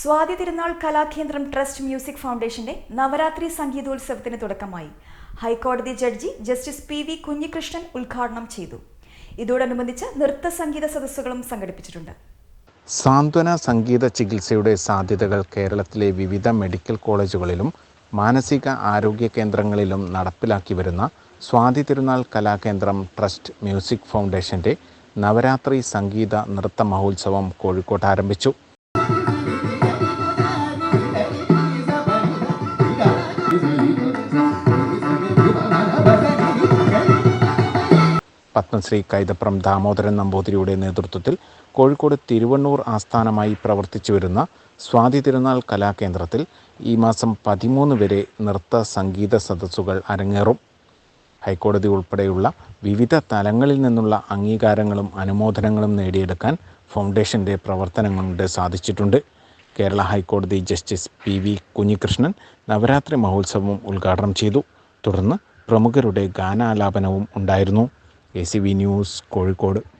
Swathi Thirunal കലാകേന്ദ്രം trust music ഫൗണ്ടേഷന്റെ നവരാത്രി സംഗീതോത്സവത്തിന് തുടക്കമായി. ഹൈക്കോടതി judge justice P V Kunhikrishnan ഉദ്ഘാടനം ചെയ്തു. ഇതോടനുബന്ധിച്ച് നൃത്ത സംഗീത സദസ്സുകളും സംഘടിപ്പിച്ചിട്ടുണ്ട്. സാന്ത്വന സംഗീത ചികിത്സയുടെ സാധ്യതകൾ കേരളത്തിലെ വിവിധ മെഡിക്കൽ കോളേജുകളിലും മാനസിക ആരോഗ്യ കേന്ദ്രങ്ങളിലും നടപ്പിലാക്കി വരുന്ന സ്വാതി തിരുനാൾ കലാകേന്ദ്രം ട്രസ്റ്റ് മ്യൂസിക് ഫൗണ്ടേഷന്റെ നവരാത്രി സംഗീത നൃത്ത മഹോത്സവം കോഴിക്കോട്ട് ആരംഭിച്ചു. പത്മശ്രീ കൈതപ്രം ദാമോദരൻ നമ്പൂതിരിയുടെ നേതൃത്വത്തിൽ കോഴിക്കോട് തിരുവണ്ണൂർ ആസ്ഥാനമായി പ്രവർത്തിച്ചു വരുന്ന സ്വാതി തിരുനാൾ കലാകേന്ദ്രത്തിൽ ഈ മാസം പതിമൂന്ന് വരെ നൃത്ത സംഗീത സദസ്സുകൾ അരങ്ങേറും. ഹൈക്കോടതി ഉൾപ്പെടെയുള്ള വിവിധ തലങ്ങളിൽ നിന്നുള്ള അംഗീകാരങ്ങളും അനുമോദനങ്ങളും നേടിയെടുക്കാൻ ഫൗണ്ടേഷന്റെ പ്രവർത്തനം കൊണ്ട് സാധിച്ചിട്ടുണ്ട്. കേരള ഹൈക്കോടതി justice P V Kunhikrishnan Navaratri മഹോത്സവം ഉദ്ഘാടനം ചെയ്തു. തുടർന്ന് പ്രമുഖരുടെ ഗാനാലാപനവും ഉണ്ടായിരുന്നു. A C V news Kozhikode.